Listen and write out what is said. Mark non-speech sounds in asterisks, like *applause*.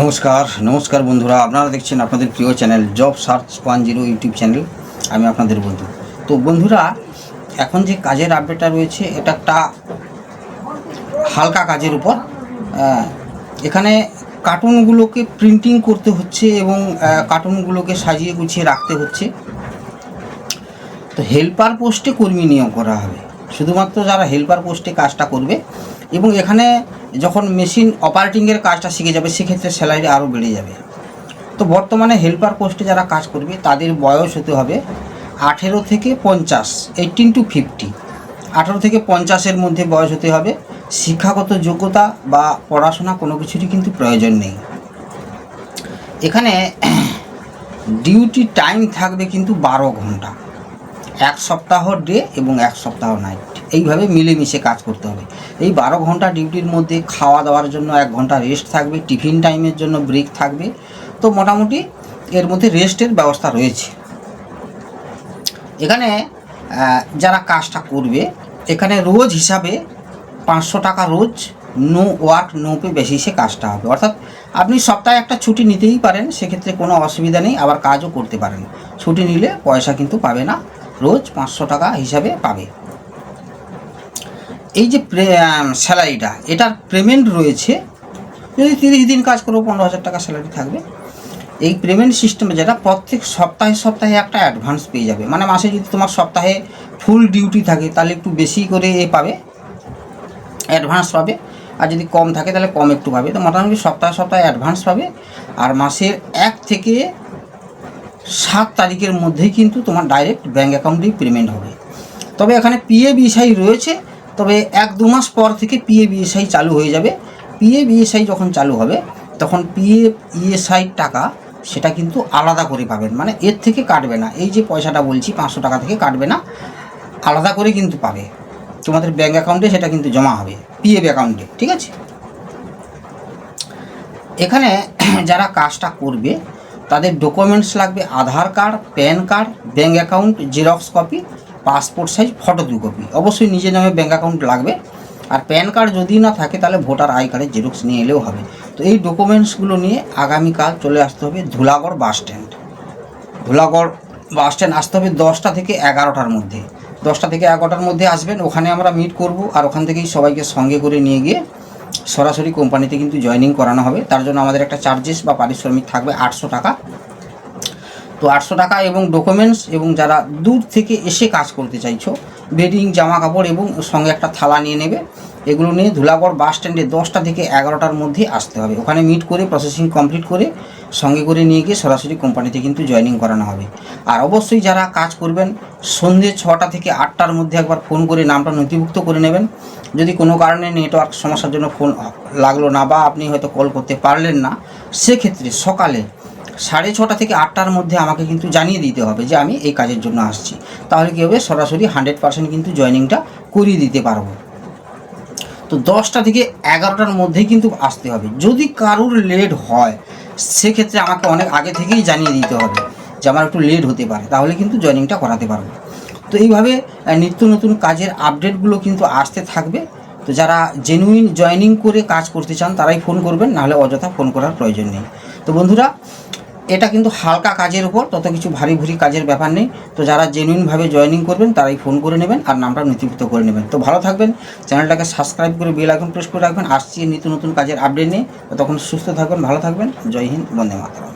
নমস্কার নমস্কার বন্ধুরা। আপনারা দেখছেন আপনাদের প্রিয় channel job search one zero YouTube channel. আমি আপনাদের বন্ধু। তো বন্ধুরা এখন যে কাজের আপডেটটা রয়েছে এটা একটা হালকা কাজের উপর। আহ, এখানে কার্টুনগুলোকে প্রিন্টিং করতে হচ্ছে এবং কার্টুনগুলোকে সাজিয়ে গুছিয়ে রাখতে হচ্ছে। তো হেল্পার পোস্টে কর্মী নিয়োগ করা হবে। শুধুমাত্র যারা হেল্পার পোস্টে কাজটা করবে এবং এখানে যখন মেশিন অপারেটিংয়ের কাজটা শিখে যাবে, সেক্ষেত্রে স্যালারি আরও বেড়ে যাবে। তো বর্তমানে হেল্পার পোস্টে যারা কাজ করবে, তাদের বয়স হতে হবে আঠেরো থেকে পঞ্চাশ এইটিন টু ফিফটি আঠেরো থেকে পঞ্চাশের মধ্যে বয়স হতে হবে। শিক্ষাগত যোগ্যতা বা পড়াশোনা কোনো কিছুরই কিন্তু প্রয়োজন নেই। এখানে ডিউটি টাইম থাকবে কিন্তু বারো ঘণ্টা। এক সপ্তাহ ডে এবং এক সপ্তাহ নাইট এইভাবে মিলেমিশে কাজ করতে হবে। এই বারো ঘণ্টা ডিউটির মধ্যে খাওয়া দাওয়ার জন্য এক ঘণ্টা রেস্ট থাকবে, টিফিন টাইমের জন্য ব্রেক থাকবে। তো মোটামুটি এর মধ্যে রেস্টের ব্যবস্থা রয়েছে। এখানে যারা কাজটা করবে, এখানে রোজ হিসাবে পাঁচশো টাকা রোজ নো ওয়ার্ক নো পে বেসিসে কাজটা হবে। অর্থাৎ আপনি সপ্তাহে একটা ছুটি নিতেই পারেন, সেক্ষেত্রে কোনো অসুবিধা নেই, আবার কাজও করতে পারেন। ছুটি নিলে পয়সা কিন্তু পাবে না, রোজ পাঁচশো টাকা হিসাবে পাবে। এই যে স্যালারিটা, এটার পেমেন্ট রয়েছে, যদি তিরিশ দিন কাজ করব, পনেরো হাজার টাকা স্যালারি থাকবে। এই পেমেন্ট সিস্টেমে যেটা প্রত্যেক সপ্তাহে সপ্তাহে একটা অ্যাডভান্স পেয়ে যাবে। মানে মাসে যদি তোমার সপ্তাহে ফুল ডিউটি থাকে, তাহলে একটু বেশি করে এ পাবে অ্যাডভান্স পাবে। আর যদি কম থাকে, তাহলে কম একটু পাবে। তো মোটামুটি সপ্তাহে সপ্তাহে অ্যাডভান্স পাবে। আর মাসের এক থেকে সাত তারিখের মধ্যেই কিন্তু তোমার ডাইরেক্ট ব্যাঙ্ক অ্যাকাউন্টেই পেমেন্ট হবে। তবে এখানে পিএ বিএসআই রয়েছে। তবে এক দু মাস পর থেকে পিএ বিএসআই চালু হয়ে যাবে। পিএ বিএসআই যখন চালু হবে, তখন পিএ ইএসআই টাকা সেটা কিন্তু আলাদা করে পাবেন। মানে এর থেকে কাটবে না। এই যে পয়সাটা বলছি, পাঁচশো টাকা থেকে কাটবে না, আলাদা করে কিন্তু পাবে। তোমাদের ব্যাঙ্ক অ্যাকাউন্টে সেটা কিন্তু জমা হবে পিএফ অ্যাকাউন্টে ঠিক আছে? এখানে *clears throat* যারা কাজটা করবে, তাদের ডকুমেন্টস লাগবে, Aadhaar card PAN card bank account xerox copy passport size photo দু কপি অবশ্যই নিজের নামে ব্যাঙ্ক অ্যাকাউন্ট লাগবে। আর প্যান কার্ড যদি না থাকে, তাহলে ভোটার আই কার্ডের জেরক্স নিয়ে এলেও হবে। তো এই ডকুমেন্টসগুলো নিয়ে আগামীকাল চলে আসতে হবে Dhulagarh bus stand Dhulagarh bus stand আসতে হবে দশটা থেকে এগারোটার মধ্যে। দশটা থেকে এগারোটার মধ্যে আসবেন, ওখানে আমরা মিট করব আর ওখান থেকেই সবাইকে সঙ্গে করে নিয়ে গিয়ে সরাসরি কোম্পানিতে কিন্তু জয়েনিং করানো হবে। তার জন্য আমাদের একটা চার্জেস বা পারিশ্রমিক থাকবে আটশো টাকা। তো আটশো টাকা এবং ডকুমেন্টস এবং যারা দূর থেকে এসে কাজ করতে চাইছো, বেডিং জামা কাপড় এবং সঙ্গে একটা থালা নিয়ে নেবে। এগুলো নিয়ে ধুলাগড় বাস স্ট্যান্ডে দশটা থেকে এগারোটার মধ্যে আসতে হবে। ওখানে মিট করে প্রসেসিং কমপ্লিট করে সঙ্গে করে নিয়ে গিয়ে সরাসরি কোম্পানিতে কিন্তু জয়েনিং করানো হবে। আর অবশ্যই যারা কাজ করবেন সন্ধ্যে ছটা থেকে আটটার মধ্যে একবার ফোন করে নামটা নথিভুক্ত করে নেবেন। যদি কোনো কারণে নেটওয়ার্ক সমস্যার জন্য ফোন লাগল না বা আপনি হয়তো কল করতে পারলেন না, সেক্ষেত্রে সকালে সাড়ে ছটা থেকে আটটার মধ্যে আমাকে কিন্তু জানিয়ে দিতে হবে যে আমি এই কাজের জন্য আসছি। তাহলে কী হবে? সরাসরি হান্ড্রেড পার্সেন্ট কিন্তু জয়েনিংটা করিয়ে দিতে পারব। তো দশটা থেকে এগারোটার মধ্যেই কিন্তু আসতে হবে। যদি কারুর লেট হয়, সেক্ষেত্রে আমাকে অনেক আগে থেকেই জানিয়ে দিতে হবে যে আমার একটু লেট হতে পারে। তাহলে কিন্তু জয়েনিংটা করাতে পারব। তো এইভাবে নিত্য নতুন কাজের আপডেটগুলো কিন্তু আসতে থাকবে। তো যারা জেনুইন জয়েনিং করে কাজ করতে চান, তারাই ফোন করবেন, নাহলে অযথা ফোন করার প্রয়োজন নেই। তো বন্ধুরা এটা কিন্তু হালকা কাজের উপর, তত কিছু ভারী ভুরি কাজের ব্যাপার নেই। তো যারা জেনুইনভাবে জয়েনিং করবেন, তারাই ফোন করে নেবেন আর নামটা নথিভুক্ত করে নেবেন। তো ভালো থাকবেন, চ্যানেলটাকে সাবস্ক্রাইব করে বেল আইকন প্রেস করে রাখবেন। আসছি নিত্য নতুন কাজের আপডেট নিয়ে। তখন সুস্থ থাকবেন, ভালো থাকবেন। জয় হিন্দ, বন্দে মাতরম।